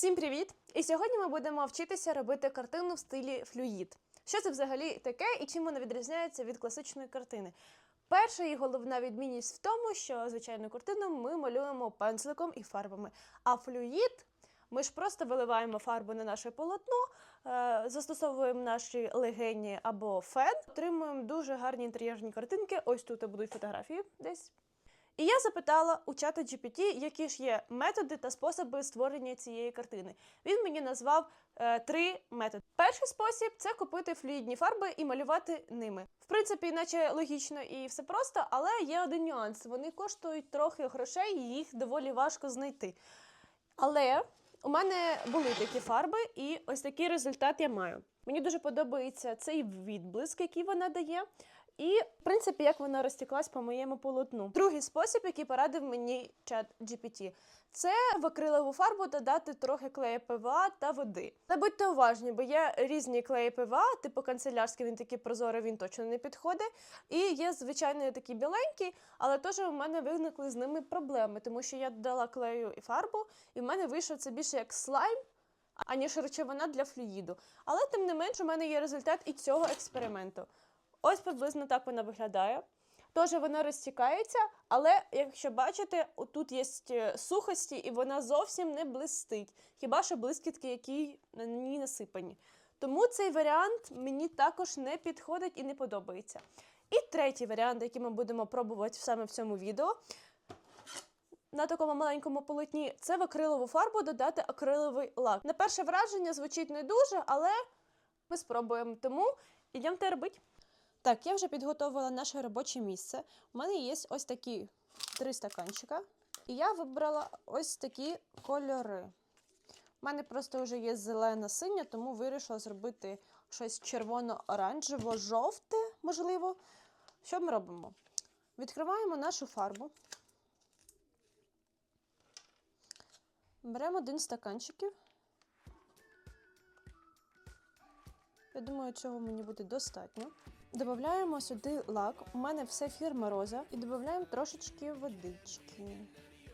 Всім привіт! І сьогодні ми будемо вчитися робити картину в стилі флюїд. Що це взагалі таке і чим вона відрізняється від класичної картини? Перша і головна відмінність в тому, що звичайну картину ми малюємо пензликом і фарбами. А флюїд ми ж просто виливаємо фарбу на наше полотно, е, застосовуємо наші легені або фен, отримуємо дуже гарні інтер'єрні картинки. Ось тут будуть фотографії десь. І я запитала у чата GPT, які ж є методи та способи створення цієї картини. Він мені назвав е, три методи. Перший спосіб це купити флюїдні фарби і малювати ними. В принципі, наче логічно і все просто, але є один нюанс: вони коштують трохи грошей, і їх доволі важко знайти. Але у мене були такі фарби, і ось такий результат я маю. Мені дуже подобається цей відблиск, який вона дає. І, в принципі, як вона розтеклась по моєму полотну. Другий спосіб, який порадив мені чат GPT, це в акрилову фарбу додати трохи клею ПВА та води. Та будьте уважні, бо є різні клеї ПВА, типу канцелярський, він такий прозорий, він точно не підходить. І є звичайний такий біленький, але теж у мене виникли з ними проблеми, тому що я додала клею і фарбу, і в мене вийшов це більше як слайм. Аніж речовина для флюїду. Але тим не менш, у мене є результат і цього експерименту. Ось приблизно так вона виглядає. Тож вона розтікається, але якщо бачите, тут є е, сухості, і вона зовсім не блистить. Хіба що блискітки, які на ній насипані. Тому цей варіант мені також не підходить і не подобається. І третій варіант, який ми будемо пробувати саме в цьому відео. На такому маленькому полотні це в акрилову фарбу додати акриловий лак. На перше враження звучить не дуже, але ми спробуємо. Тому йдемте робити. Так, я вже підготувала наше робоче місце. У мене є ось такі три стаканчика. І я вибрала ось такі кольори. У мене просто вже є зелена синя, тому вирішила зробити щось червоно-оранжево-жовте, можливо. Що ми робимо? Відкриваємо нашу фарбу. Беремо один стаканчиків. Я думаю, цього мені буде достатньо. Додаємо сюди лак. У мене все фірма Роза. І додаємо трошечки водички.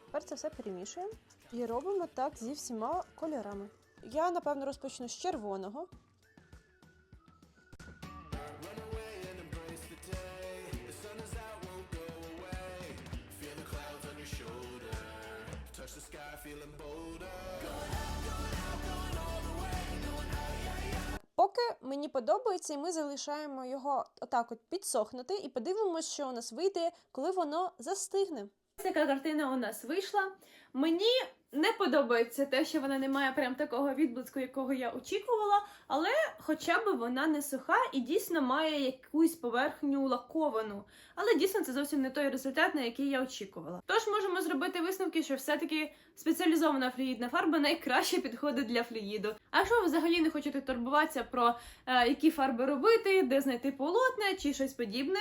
Тепер це все перемішуємо і робимо так зі всіма кольорами. Я, напевно, розпочну з червоного. Поки мені подобається, і ми залишаємо його отак от підсохнути і подивимося, що у нас вийде, коли воно застигне. Така картина у нас вийшла. Мені не подобається те, що вона не має прям такого відблиску, якого я очікувала, але хоча б вона не суха і дійсно має якусь поверхню лаковану. Але дійсно це зовсім не той результат, на який я очікувала. Тож можемо зробити висновки, що все-таки спеціалізована флюїдна фарба найкраще підходить для флюїду. А якщо ви взагалі не хочете турбуватися про е, які фарби робити, де знайти полотна чи щось подібне.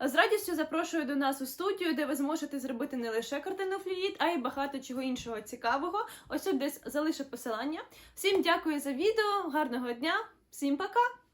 З радістю запрошую до нас у студію, де ви зможете зробити не лише картину флюїд, а й багато чого іншого цікавого. Ось тут десь залишу посилання. Всім дякую за відео, гарного дня, всім пока!